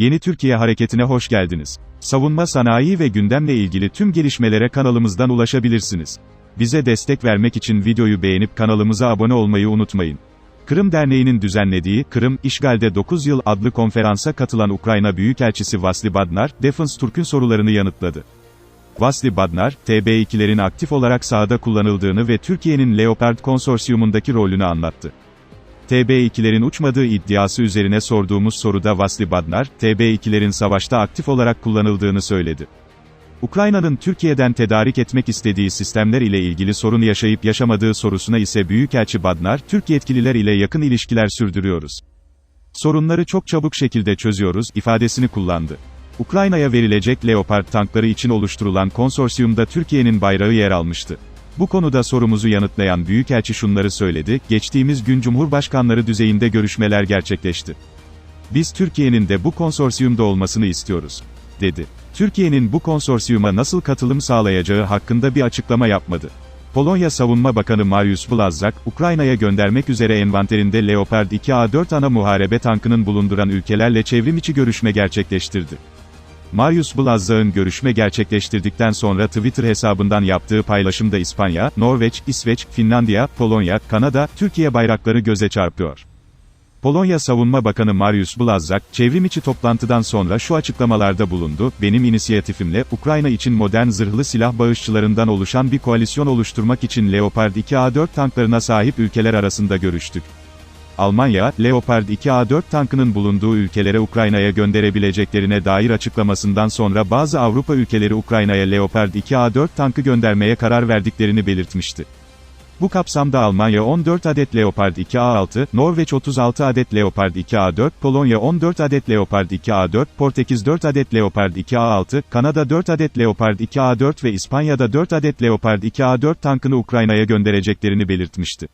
Yeni Türkiye Hareketi'ne hoş geldiniz. Savunma sanayi ve gündemle ilgili tüm gelişmelere kanalımızdan ulaşabilirsiniz. Bize destek vermek için videoyu beğenip kanalımıza abone olmayı unutmayın. Kırım Derneği'nin düzenlediği Kırım, İşgal'de 9 yıl adlı konferansa katılan Ukrayna Büyükelçisi Vasli Badnar, Defense Turk'ün sorularını yanıtladı. Vasli Badnar, TB2'lerin aktif olarak sahada kullanıldığını ve Türkiye'nin Leopard konsorsiyumundaki rolünü anlattı. TB2'lerin uçmadığı iddiası üzerine sorduğumuz soruda Vasli Badnar, TB2'lerin savaşta aktif olarak kullanıldığını söyledi. Ukrayna'nın Türkiye'den tedarik etmek istediği sistemler ile ilgili sorun yaşayıp yaşamadığı sorusuna ise Büyükelçi Badnar, Türk yetkililer ile yakın ilişkiler sürdürüyoruz. Sorunları çok çabuk şekilde çözüyoruz, ifadesini kullandı. Ukrayna'ya verilecek Leopard tankları için oluşturulan konsorsiyumda Türkiye'nin bayrağı yer almıştı. Bu konuda sorumuzu yanıtlayan Büyükelçi şunları söyledi, geçtiğimiz gün Cumhurbaşkanları düzeyinde görüşmeler gerçekleşti. Biz Türkiye'nin de bu konsorsiyumda olmasını istiyoruz, dedi. Türkiye'nin bu konsorsiyuma nasıl katılım sağlayacağı hakkında bir açıklama yapmadı. Polonya Savunma Bakanı Mariusz Błaszczak, Ukrayna'ya göndermek üzere envanterinde Leopard 2A4 ana muharebe tankının bulunduran ülkelerle çevrimiçi görüşme gerçekleştirdi. Marius Błaszczak'ın görüşme gerçekleştirdikten sonra Twitter hesabından yaptığı paylaşımda İspanya, Norveç, İsveç, Finlandiya, Polonya, Kanada, Türkiye bayrakları göze çarpıyor. Polonya Savunma Bakanı Mariusz Błaszczak, çevrimiçi toplantıdan sonra şu açıklamalarda bulundu, benim inisiyatifimle, Ukrayna için modern zırhlı silah bağışçılarından oluşan bir koalisyon oluşturmak için Leopard 2A4 tanklarına sahip ülkeler arasında görüştük. Almanya, Leopard 2A4 tankının bulunduğu ülkelere Ukrayna'ya gönderebileceklerine dair açıklamasından sonra bazı Avrupa ülkeleri Ukrayna'ya Leopard 2A4 tankı göndermeye karar verdiklerini belirtmişti. Bu kapsamda Almanya 14 adet Leopard 2A6, Norveç 36 adet Leopard 2A4, Polonya 14 adet Leopard 2A4, Portekiz 4 adet Leopard 2A6, Kanada 4 adet Leopard 2A4 ve İspanya'da 4 adet Leopard 2A4 tankını Ukrayna'ya göndereceklerini belirtmişti.